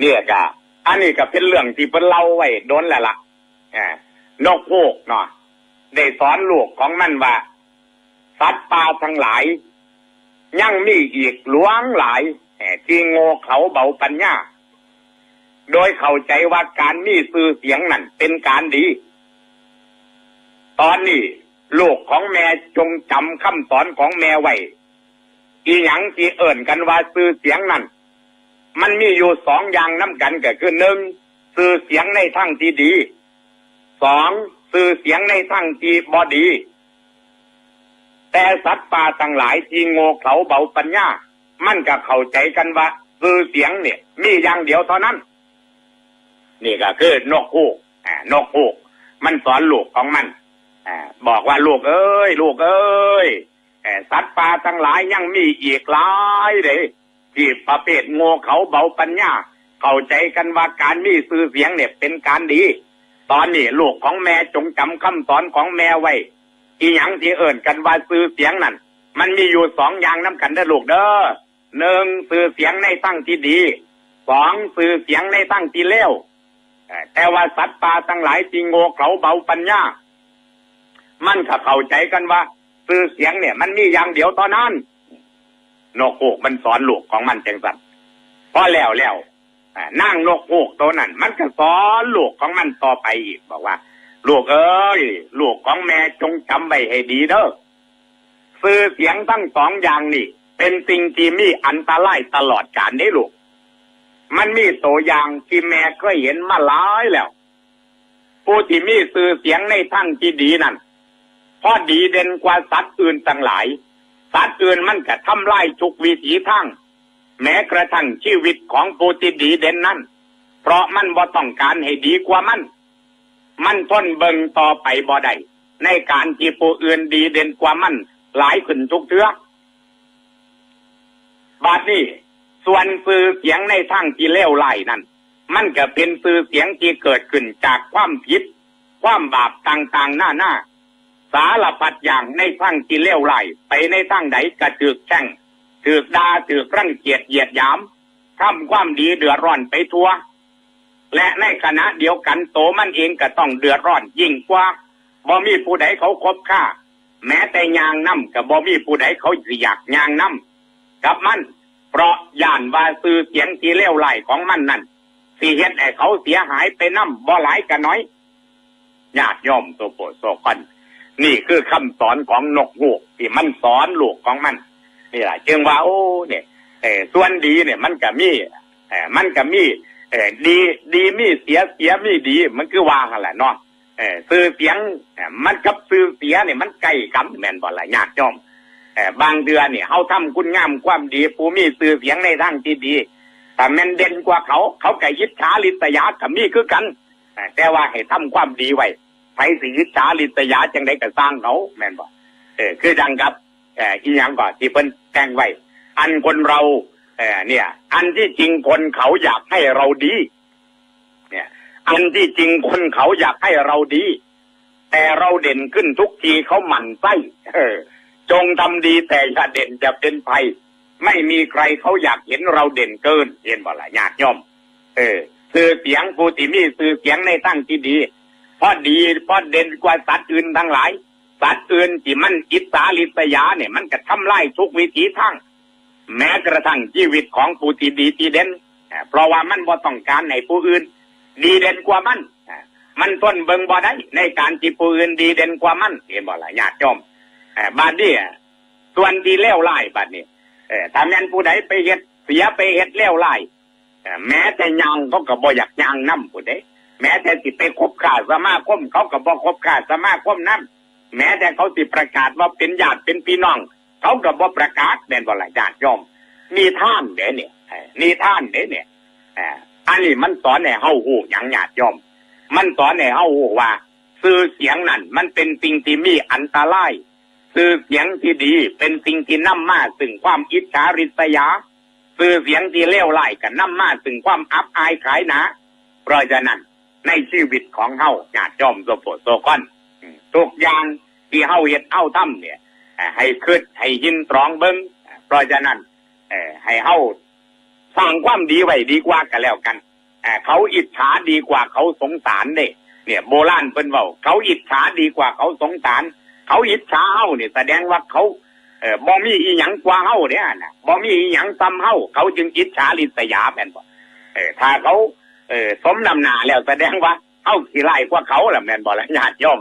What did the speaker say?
เนี่ยก็อันนี้ก็เป็นเรื่องที่เพิ่นเล่าไว้โดนแล้วล่ะอ่านกฮูกเนาะได้สอนลูกของมันว่า สัตว์ป่าทั้งหลาย ยังมีอีกหลวงหลายที่โง่เขาเบาปัญญา โดยเข้าใจว่าการมีสื่อเสียงนั่นเป็นการดี ตอนนี้ลูกของแม่จงจำคำสอนของแม่ไว้ อีหยังที่เอิ่นกันว่าสื่อเสียงนั่น มันมีอยู่สองอย่างน้ำกันก็คือหนึ่งสื่อเสียงในทางที่ดีสองสื่อเสียงในทางที่บอดี แต่สัตว์ป่าต่างหลายที่โง่เขาเบาปัญญา มันก็เข้าใจกันว่าสื่อเสียงเนี่ย มีอย่างเดียวเท่านั้น นี่ก็คือนกฮูกอ่านกฮูก มันสอนลูกของมันอ่าบอกว่าลูกเอ้ย ลูกเอ้ยเอ่สัตว์ป่าทั้งหลายยังมีอีกหลายเลย ที่ประเภทโง่เขาเบาปัญญา เข้าใจกันว่าการมีสื่อเสียงเนี่ยเป็นการดี ตอนนี้ลูกของแม่จงจำคำสอนของแม่ไว้ อีหยังที่เอิ่นกันว่าสื่อเสียงนั่นมันมีอยู่สองอย่างน้ำกันเด้อลูกเด้อหนึ่งสื่อเสียงในตั้งที่ดีสองสื่อเสียงในตั้งที่เลวแต่ว่าสัตว์ป่าทั้งหลายที่โง่เขาเบาปัญญา มันก็เข้าใจกันว่าสื่อเสียงเนี่ย มันมีอย่างเดียวตอนนั้น นกฮูกมันสอนลูกของมันจังสันพอแล้วแล้วนั่งนกฮูกตัวนั้น มันก็สอนลูกของมันต่อไปอีกบอกว่า ลูกเอ้ยลูกของแม่จงจำไว้ให้ดีเด้อสื่อเสียงทั้งสองอย่างนี่ เป็นสิ่งที่มีอันตรายตลอดกาลนี่ลูก มันมีตัวอย่างที่แม่เคยเห็นมาหลายแล้วผู้ที่มีสื่อเสียงในทางที่ดีนั่นพอดีเด่นกว่าสัตว์อื่นต่างหลาย สัตว์อื่นมันก็ทำลายทุกวิถีทางแม้กระทั่งชีวิตของผู้ที่ดีเด่นนั้น เพราะมันบ่ต้องการให้ดีกว่ามัน มันทนเบิงต่อไปบ่ได้ในการที่ผู้อื่นดีเด่นกว่ามัน หลายขึ้นทุกเทือกบาดนี้ส่วนสื่อเสียงในทางที่เลวไล่นั้น มันก็เป็นสื่อเสียงที่เกิดขึ้นจากความผิด ความบาปต่างๆหน้าหน้า สารพัดอย่างในทางที่เลวไล่ไปในทางไหนกระถือกแช่งถือกดาถือกรังเกียจเหยียดยามทำความดีเดือดร้อนไปทั่ว และในขณะเดียวกันโตมันเองก็ต้องเดือดร้อนยิ่งกว่าบ่มีผู้ใดเขาคบค่า แม้แต่ยางน้ำกับบ่มีผู้ใดเขาอยากยางน้ำกับมัน เพราะย่านว่าซื้อเสียงที่เลวไหลของมันนั่นสิเฮ็ดให้เขาเสียหายไปน้ำบ่หลายกันน้อยญาติโยมโซโปโซคอน นี่คือคำสอนของนกฮูกที่มันสอนลูกของมันนี่แหละจึงว่าโอ้เนี่ยส่วนดีเนี่ยมันก็มีเออมันก็มีดีดีมีเสียเสียมีดี มันคือว่ากันแหละเนาะเออซื้อเสียงมันกับซื้อเสียเนี่ยมันใกล้กันแม่นบ่ล่ะญาติโยมเออบางเดือนเนี่ยเฮาทำคุณงามความดีผู้มีซื้อเสียงในทางที่ดีแต่แม่นเด่นกว่าเขา เขาไก็ยิจฉาลิษยากับมีคือกัน แต่ว่าให้ทำความดีไว้ ไปสิจาลิษยาจังได้ก็สร้างเขาแม่นบ่เออคือดังกับเอออีหยังก่อนที่เพิ่นแต่งไว้อันคนเราเออเนี่ย อันที่จริงคนเขาอยากให้เราดี เนี่ย อันที่จริงคนเขาอยากให้เราดี แต่เราเด่นขึ้นทุกทีเขาหมั่นไส้เออ จงทำดีแต่อย่าเด่นจะเป็นภัยไม่มีใครเขาอยากเห็นเราเด่นเกินเห็นบ่ล่ะญาติโยมเออ สื่อเสียงผู้ที่มีสื่อเสียงในตั้งที่ดี เพราะดีเพราะเด่นกว่าสัตว์อื่นทั้งหลาย สัตว์อื่นที่มันอิสาลิษยาเนี่ยมันก็ทำลายทุกวิถีทางแม้กระทั่งชีวิตของผู้ที่ดีที่เด่นเพราะว่ามันบ่ต้องการในผู้อื่น ดีเด่นกว่ามันมันทนเบิงบ่ได้ในการที่ผู้อื่นดีเด่นกว่ามันเห็นบ่ล่ะญาติโยมบาดนี้ส่วนดีเลวร้ายบาดนี้ถ้าแม่นผู้ใดไปเฮ็ดเสียไปเฮ็ดเลวร้ายเอ่แม้แต่ยางเขาก็บ่อยากยางนํผู้ใด แม้แต่สิไปคบค้าสมาคม เขาก็บ่คบค้าสมาคมนํแม้แต่เขาสิประกาศว่าเป็นญาติเป็นพี่น้อง เขาก็บ่ประกาศแม่นบ่ล่ะญาติโยมนิทานเด้เนี่ยเอ่านเด้เนี่ยอ่ออันนี้มันสอนให้เฮาฮู้หยังญาติโยมมันสอนให้เฮาฮู้ว่า สื่อเสียงนั่นมันเป็นสิ่งที่มีอันตราย สื่อเสียงที่ดีเป็นสิ่งที่นำมาซึ่งความอิจฉาริษยา สื่อเสียงที่เลวร้ายก็นำมาซึ่งความอับอายขายหนาเพราะฉะนั้น ในชีวิตของเฮาญาติโยมโซโปโซคอนทุกอย่างที่เฮาเฮ็ดเฮาทำเนี่ย ให้คิดให้ยินตรองเบิ่งเพราะฉะนั้นให้เฮาสร้างความดีไว้ดีกว่ากันแล้วกันเขาอิจฉาดีกว่าเขาสงสารเด้เนี่ยโบราณเพิ่นเว้าเขาอิจฉาดีกว่าเขาสงสาร เขาอิจฉาเฮาเนี่ยแสดงว่าเขาเออบ่มีอีหยังกว่าเฮาเนี่ยนะบ่มีอีหยังซ้ำเฮาเขาจึงอิจฉาริษยาแม่นบ่เออถ้าเขา เออสมนำหนาแล้วแสดงว่าเฮาสิไล่กว่าเขาล่ะแม่นบ่ล่ะญาติโยม